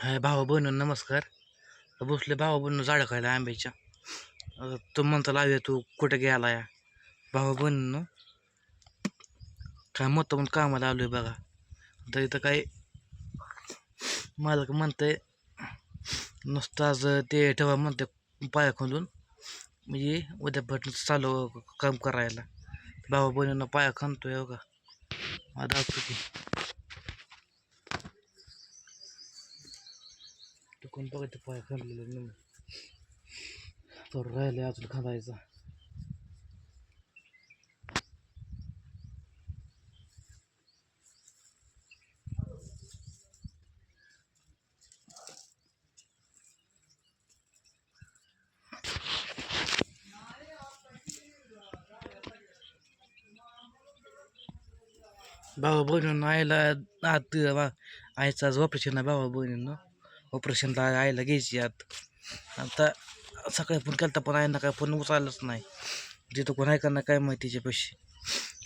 हाय भावा बहिण नमस्कार. बसले भावा बहिण झाडं खायला आंब्याच्या. तो म्हणता लावे तू कुठे गेला या? भावा बहिणीनं काय मोठं म्हणून कामाला आलोय बघा. तर इथं काय मालक म्हणतंय नुसतं आज ते ठेवा म्हणते पाया खोलून. म्हणजे उद्या भट चालू काम करायला. भावा बहिणीनं पाया खणतोय हो का? आता दाखवतो की तो कोण बघायचं पाय खणलेलं नाही तर राहिले अजून खांदायचा. भावा बहिणीनं आईला आत वा- आईचं आज ऑपरेशन आहे भावा बहिणीनं. ऑपरेशनला आईला घ्यायची आत. आता सकाळी फोन केला पण आईनं काय फोन उचललाच नाही. जिथं कोण आहे काय माहिती पैसे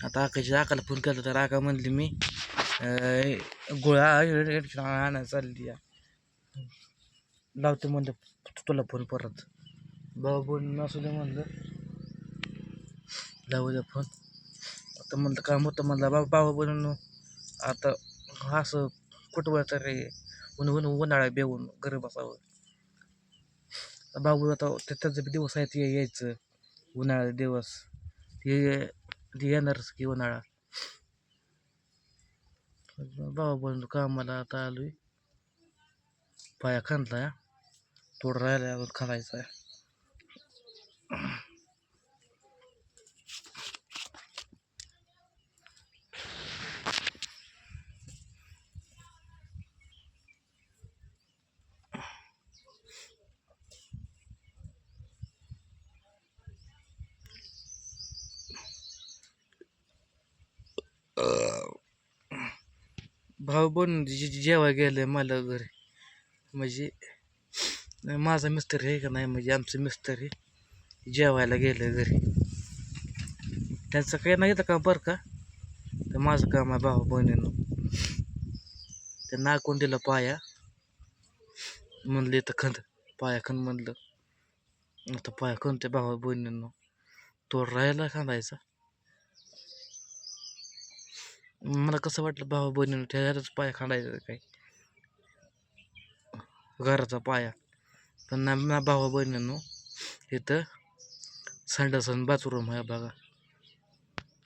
आता आकाची आकाला फोन केला तर आका म्हणली मी गोळा गोळ्या आणायला चालली या. लावते म्हणलं तुला फोन परत. भाऊ बोल असू दे म्हणलं. लावू द्या फोन आता म्हणलं काम होतं म्हणलं बाबा बाबा बनून आता असं कुठं रे? उन्हून उन्हाळ्या ऊन उन्हाळा बेवून घरी बसावं. बाबू आता ते बी दिवस आहे ते यायचं. उन्हाळा दिवस. ते येणार येणारच की उन्हाळा. बाबा बनून कामाला आता आलोय. पाया खांदला. थोडं राहिला अजून आहे भाऊ बनून जे- जे- गेलं मला घरी. म्हणजे माझा मिस्त्री आहे का नाही म्हणजे आमचं मिस्त्री जेवायला गेलं घरी. त्यांचं काही नाही येतं का बरं का? तर माझं काम आहे भाऊ बहिणीनं. ते नाकून दिलं पाया. म्हणलं इथं खंद पाया खंद म्हणलं. आता पाया खंदते भावा बहिणीनं. तो राहायला खांदायचा. मला कसं वाटलं भावा बहिणीनं त्याच्यातच पाया खांडायचा काय? घराचा पाया. पण ना ना भावा बहिणीनं इथं संडासन बाथरूम आहे बघा.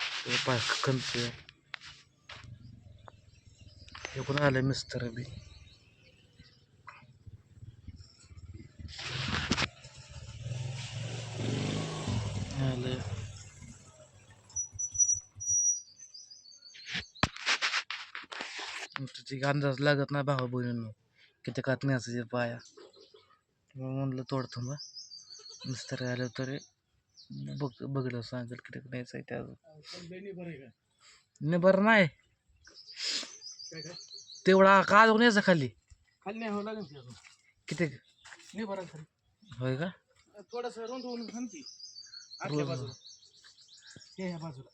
ते पाय खंदतोय हे आलं मिस्तर बी? अंदाज लागत नाही भावा बहिणीनं. किती न्यायचं पाया. मग म्हणलं थोडं थांबा. मिस्तर आलं तरी बघ बघलं सांगेल किती न्यायचं आहे त्या नाही बरं नाही. तेवढा का अजून यायचा खाली. खाली नाही हो लागेल की किती? नाही बरं खाली. होय का? थोडस रुंद होऊन थांबती आतल्या बाजूला. हे ह्या बाजूला.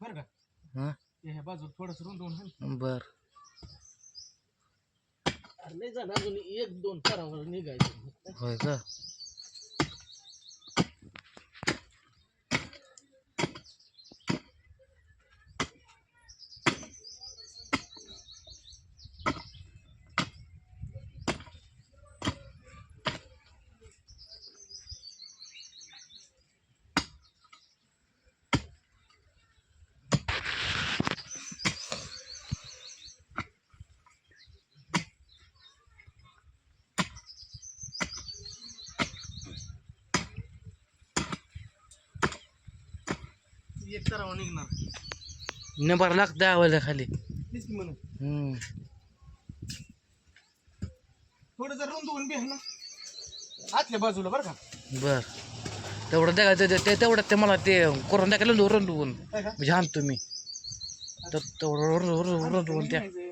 बरं का? हाँ? हे ह्या बाजूला थोडस रुंद होऊन थांबती बर. अरे नाही झालं अजून एक दोन करावर निघायचं. होय का? एक करावं निघणार. नंबर लागतं आवाज खाली. तेच की म्हणून. हम्म. थोडं जर बी ना आतल्या बाजूला बरं का. बर. तेवढं द्या ते ते- तेवढं ते मला ते करून द्या लोरण डुबून काय का? म्हणजे आणतो मी तर तेवढं त्या निघायचं. त्याचा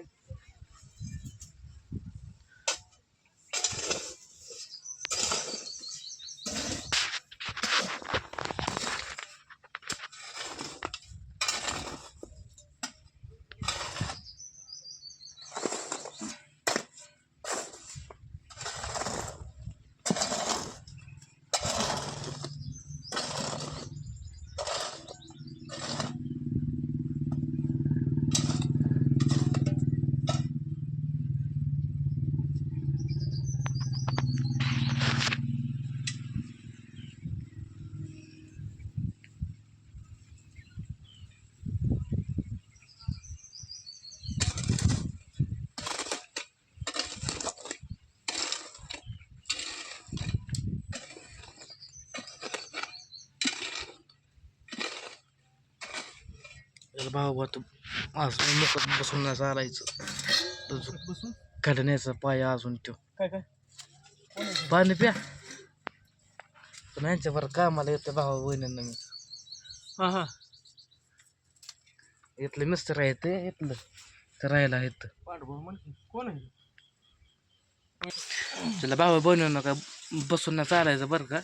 भाऊ भाऊ असं मुकत बसून नाही चालायचं. बसून काढण्याचा पाय अजून तो. काय? पाणी प्या. पण यांच्यावर कामाला येतं भावा बहिणींना मी. हा हा. इथलं मिस्टर आहे ते इथलं. ते राहायला की. कोण आहे? त्याला भावा बहिणींना का बसून नाही चालायचं बरं का?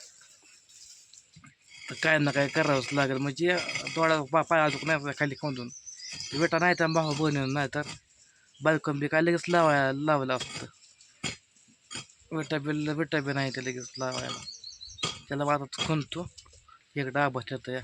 तर काय ना काय करावंच लागेल. म्हणजे थोडा पा पाय अजून नाही खाली खाऊन बेटा नाही तर भाऊ बहिणी नाही तर बालकम बी काय लगेच लावायला लावलं असतं बेटा बिल बेटा बी नाही ते लगेच लावायला. त्याला आता खणतो. एक डाबा ठेवतो या